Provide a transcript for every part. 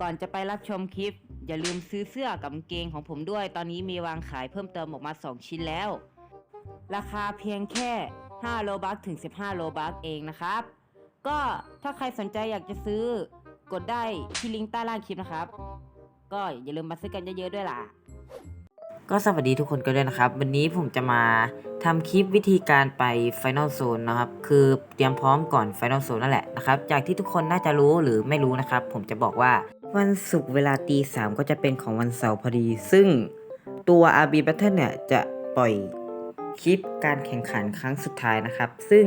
ก่อนจะไปรับชมคลิป อย่าลืมซื้อเสื้อกับเกงของผมด้วย ตอนนี้มีวางขายเพิ่มเติมออกมา 2 ชิ้นแล้ว ราคาเพียงแค่ 5 โลบัคถึง 15 โลบัคเองนะครับ ก็ถ้าใครสนใจอยากจะซื้อกดได้ที่ลิงก์ใต้ล่างคลิปนะครับ ก็อย่าลืมมาซื้อกันเยอะๆด้วยล่ะ ก็สวัสดีทุกคนกันด้วยนะครับ วันนี้ผมจะมาทำคลิปวิธีการไป Final Zone นะครับ คือเตรียมพร้อมก่อน Final Zone นั่นแหละนะครับ จากที่ทุกคนน่าจะรู้หรือไม่รู้นะครับ ผมจะบอกว่า วันศุกร์เวลาตีสามก็จะเป็นของวันเสาร์พอดี ซึ่งตัว RB Battle เนี่ยจะปล่อยคลิปการแข่งขันครั้งสุดท้ายนะครับ ซึ่ง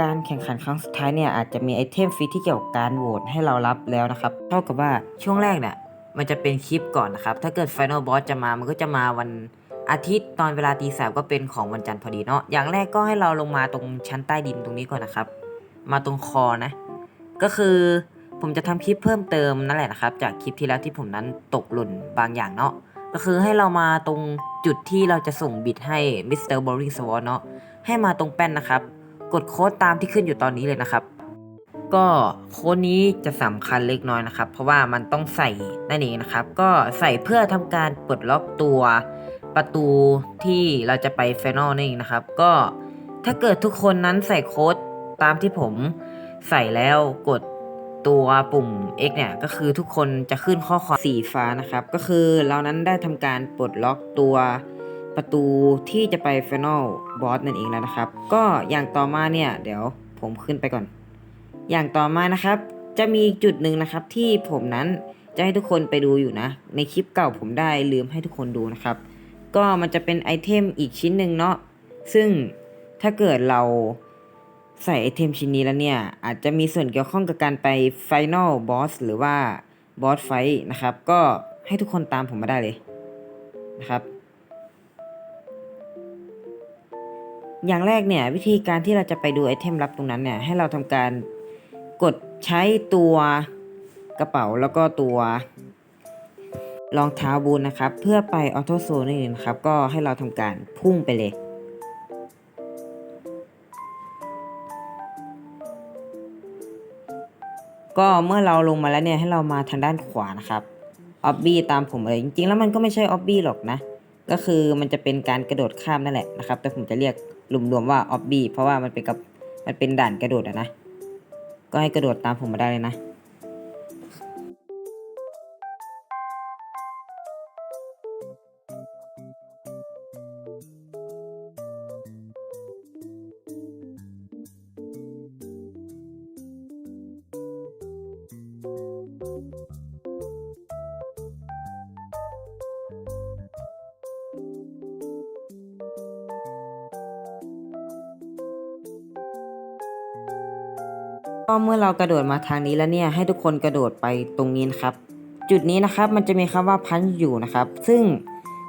การแข่งขันครั้งสุดท้ายเนี่ยอาจจะมีไอเทมฟรีที่เกี่ยวกับการโหวตให้เรารับแล้วนะครับ เท่ากับว่าช่วงแรกเนี่ยมันจะเป็นคลิปก่อนนะครับ ถ้าเกิด Final Boss จะมา มันก็จะมาวันอาทิตย์ตอนเวลาตีสามก็เป็นของวันจันทร์พอดีเนาะ อย่างแรกก็ให้เราลงมาตรงชั้นใต้ดินตรงนี้ก่อนนะครับ มาตรงคอนะ ก็คือ ผมจะทำคลิปเพิ่มเติมนั่นแหละนะครับ จากคลิปที่แล้วที่ผมนั้นตกหล่นบางอย่างเนาะก็คือให้เรามาตรงจุดที่เราจะส่งบิดให้ Mr. Boring Sword เนาะให้มาตรงแป้นนะครับ กดโค้ดตามที่ขึ้นอยู่ตอนนี้เลยนะครับ ก็โค้ดนี้จะสำคัญเล็กน้อยนะครับ เพราะว่ามันต้องใส่นั่นเองนะครับ ก็ใส่เพื่อทำการปลดล็อกตัวประตูที่เราจะไปไฟนอลนี่นเองนะครับ ก็ถ้าเกิดทุกคนนั้นใส่โค้ดตามที่ผมใส่แล้วกด ตัวปุ่ม X เนี่ยก็คือทุกคนจะขึ้นข้อความสีฟ้านะครับ ก็คือเรานั้นได้ทำการปลดล็อกตัวประตูที่จะไปไฟนอลบอสนั่นเองแล้วนะครับ ก็อย่างต่อมาเนี่ยเดี๋ยวผมขึ้นไปก่อน อย่างต่อมานะครับ จะมีอีกจุดหนึ่งนะครับที่ผมนั้นจะให้ทุกคนไปดูอยู่นะ ในคลิปเก่าผมได้ลืมให้ทุกคนดูนะครับ ก็มันจะเป็นไอเทมอีกชิ้นหนึ่งเนาะซึ่งถ้าเกิดเรา ใส่ไอเทมชิ้นนี้แล้วเนี่ย อาจจะมีส่วนเกี่ยวข้องกับการไป Final Boss หรือว่า Boss Fight นะครับ ก็ให้ทุกคนตามผมมาได้เลยนะครับอย่างแรกเนี่ยวิธีการที่เราจะไปดูไอเทมลับตรงนั้นเนี่ยให้เราทำการกดใช้ตัวกระเป๋าแล้วก็ตัวรองเท้าบูนนะครับ เพื่อไปออโต้โซนนี่นะครับ ก็ให้เราทำการพุ่งไปเลย ก็เมื่อเราลงมาแล้วเนี่ยให้เรามาทางด้านขวานะครับออบบี้ตามผมเลยจริงๆ แล้วมันก็ไม่ใช่ออบบี้หรอกนะ ก็คือมันจะเป็นการกระโดดข้ามนั่นแหละนะครับ แต่ผมจะเรียกรวมๆว่าออบบี้เพราะว่ามันเป็นกับมันเป็นด่านกระโดดอะนะ ก็ให้กระโดดตามผมมาได้เลยนะ ก็เมื่อเรากระโดดมาทางนี้แล้วเนี่ยให้ทุกคนกระโดดไปตรงนี้นะครับ จุดนี้นะครับมันจะมีคำว่าพันอยู่นะครับ ซึ่ง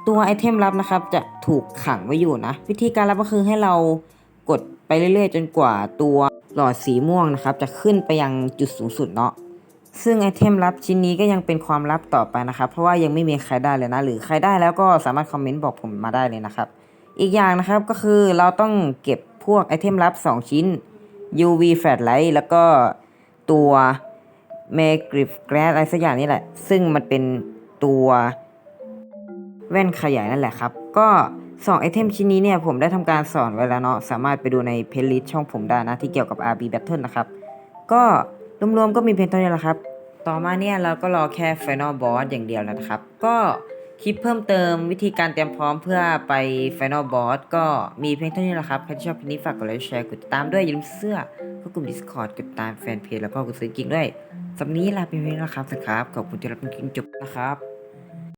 ตัวไอเทมลับนะครับจะถูกขังไว้อยู่นะ วิธีการรับก็คือให้เรากดไปเรื่อยๆ จนกว่าตัวหลอดสีม่วงนะครับ จะขึ้นไปยังจุดสูงสุดเนาะซึ่งไอเทมลับชิ้นนี้ก็ยังเป็นความลับต่อไปนะครับ เพราะว่ายังไม่มีใครได้เลยนะ หรือใครได้แล้วก็สามารถคอมเมนต์บอกผมมาได้เลยนะครับ อีกอย่างนะครับก็คือเราต้องเก็บพวกไอเทมลับ 2 ชิ้น UV Flashlight แล้วก็ตัว m a g r i f Glass อะไรสักอย่างนี่แหละ ซึ่งมันเป็นตัวแว่นขยายนั่นแหละครับ ก็2ไอเทมชิ้นนี้เนี่ยผมได้ทำการสอนไว้แล้วเนาะ สามารถไปดูในเพลย์ลิสต์ช่องผมได้นะ ที่เกี่ยวกับ RB Battle นะครับ ก็รวมๆก็มีเพียงเท่านี้แหละครับ ต่อมาเนี่ยเราก็รอแค่ Final Boss อย่างเดียวแล้วนะครับ ก็ คลิปเพิ่มเติมวิธีการเตรียมพร้อมเพื่อไป Final Boss ก็มีเพียงเท่านี้แหละครับ ใครที่ชอบคลิปนี้ฝากกดไลค์แชร์กดติดตามด้วย อย่าลืมเสื้อเข้ากลุ่ม Discord กดติดตามแฟนเพจแล้วก็กดซื้อกิ๊กด้วยสำนี้ลาไปเพียงนี้แล้วครับสวัสดีครับ ขอบคุณที่รับชมจนจบนะครับ